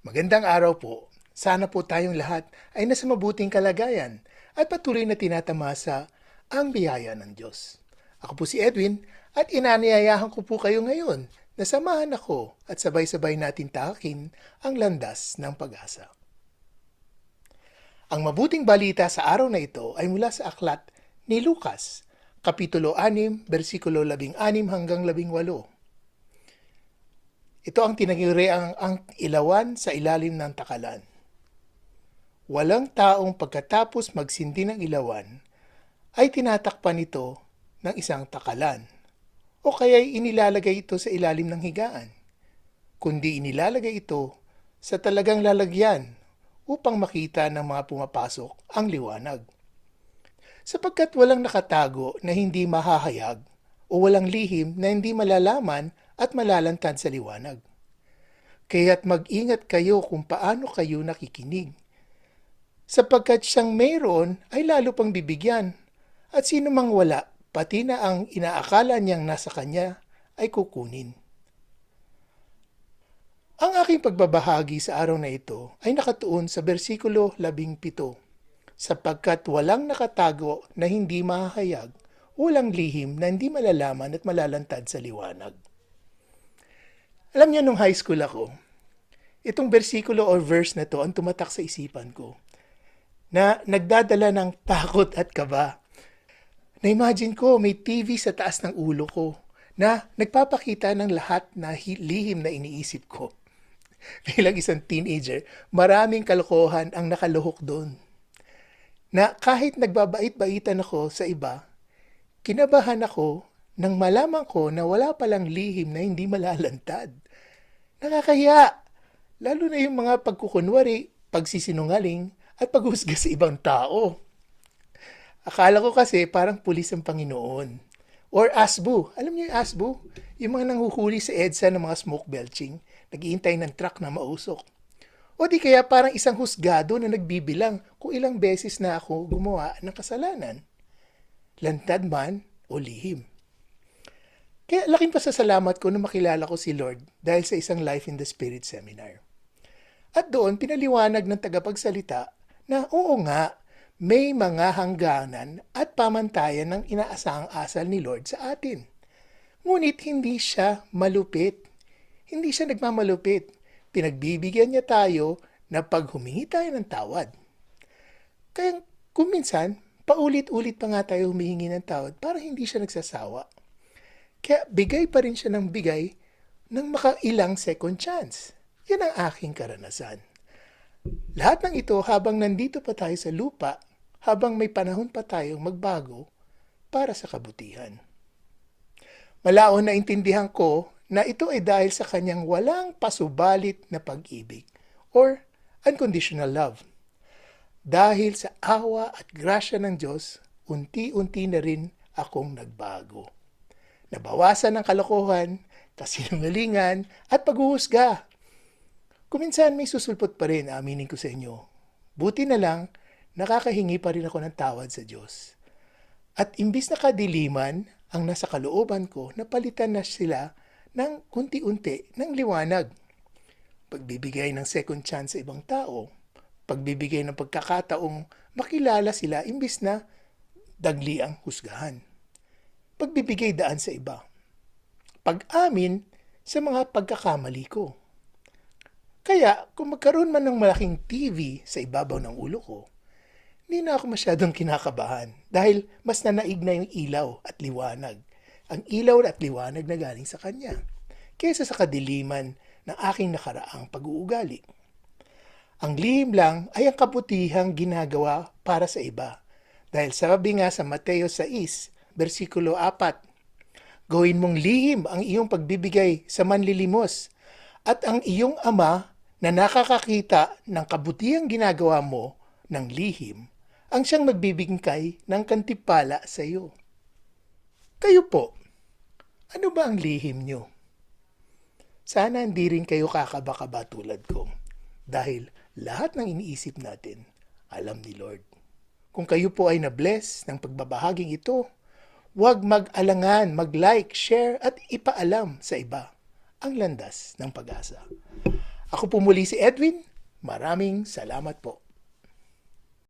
Magandang araw po. Sana po tayong lahat ay nasa mabuting kalagayan at patuloy na tinatamasa ang biyaya ng Diyos. Ako po si Edwin at inaniyayahan ko po kayo ngayon na samahan ako at sabay-sabay natin takakin ang landas ng pag-asa. Ang mabuting balita sa araw na ito ay mula sa aklat ni Lucas, Kapitulo 6, versikulo 16 hanggang 18. Ito ang tinaguri ang, ang ilawan sa ilalim ng takalan. Walang taong pagkatapos magsindi ng ilawan ay tinatakpan ito ng isang takalan o kaya'y inilalagay ito sa ilalim ng higaan, kundi inilalagay ito sa talagang lalagyan upang makita ng mga pumapasok ang liwanag. Sapagkat walang nakatago na hindi mahahayag o walang lihim na hindi malalaman at malalantad sa liwanag. Kaya't mag-ingat kayo kung paano kayo nakikinig. Sapagkat siyang mayroon ay lalo pang bibigyan, at sino mang wala, pati na ang inaakala niyang nasa kanya, ay kukunin. Ang aking pagbabahagi sa araw na ito ay nakatuon sa versikulo 17, sapagkat walang nakatago na hindi mahahayag, walang lihim na hindi malalaman at malalantad sa liwanag. Alam niyo, nung high school ako, itong versikulo or verse na to ang tumatak sa isipan ko na nagdadala ng takot at kaba. Na-imagine ko may TV sa taas ng ulo ko na nagpapakita ng lahat na hi- lihim na iniisip ko. Bilang isang teenager, maraming kalokohan ang nakaluhok doon. Na kahit nagbabait-baitan ako sa iba, kinabahan ako nang malaman ko na wala palang lihim na hindi malalantad. Nakakahiya, lalo na yung mga pagkukunwari, pagsisinungaling, at paghusga sa ibang tao. Akala ko kasi parang pulis ang Panginoon. Or ASBU. Alam niyo yung ASBU? Yung mga nanghuhuli sa EDSA ng mga smoke belching, naghihintay ng truck na mausok. O di kaya parang isang husgado na nagbibilang kung ilang beses na ako gumawa ng kasalanan. Lantad man o lihim. Kaya laking pasasalamat ko na makilala ko si Lord dahil sa isang Life in the Spirit seminar. At doon pinaliwanag ng tagapagsalita na oo nga, may mga hangganan at pamantayan ng inaasahang asal ni Lord sa atin. Ngunit hindi siya malupit. Hindi siya nagmamalupit. Pinagbibigyan niya tayo na pag humingi tayo ng tawad. Kaya kung minsan, paulit-ulit pa nga tayo humihingi ng tawad para hindi siya nagsasawa. Kaya bigay pa rin siya ng bigay ng makailang second chance. Yan ang aking karanasan. Lahat ng ito habang nandito pa tayo sa lupa, habang may panahon pa tayong magbago para sa kabutihan. Malaon na intindihan ko na ito ay dahil sa kanyang walang pasubalit na pag-ibig or unconditional love. Dahil sa awa at grasya ng Diyos, unti-unti na rin akong nagbago. Nabawasan ng kalokohan, kasinungalingan at paghuhusga. Kuminsan may susulpot pa rin, aminin ko sa inyo. Buti na lang, nakakahingi pa rin ako ng tawad sa Diyos. At imbis na kadiliman ang nasa kalooban ko, napalitan na sila ng unti-unti ng liwanag. Pagbibigay ng second chance sa ibang tao, pagbibigay ng pagkakataong makilala sila imbis na dagli ang husgahan. Pagbibigay daan sa iba. Pag-amin sa mga pagkakamali ko. Kaya kung magkaroon man ng malaking TV sa ibabaw ng ulo ko, hindi na ako masyadong kinakabahan dahil mas nanaig na yung ilaw at liwanag. Ang ilaw at liwanag na galing sa kanya kaysa sa kadiliman ng aking nakaraang pag-uugali. Ang lihim lang ay ang kabutihang ginagawa para sa iba. Dahil sabi nga sa Mateo 6, versikulo 4, Gawin mong lihim ang iyong pagbibigay sa manlilimos at ang iyong ama na nakakakita ng kabutihang ginagawa mo ng lihim ang siyang magbibigay ng kantipala sa iyo. Kayo po, ano ba ang lihim nyo? Sana hindi rin kayo kakaba-kaba tulad ko dahil lahat ng iniisip natin, alam ni Lord. Kung kayo po ay na-bless ng pagbabahaging ito, huwag mag-alangan, mag-like, share at ipaalam sa iba ang landas ng pag-asa. Ako po muli si Edwin. Maraming salamat po.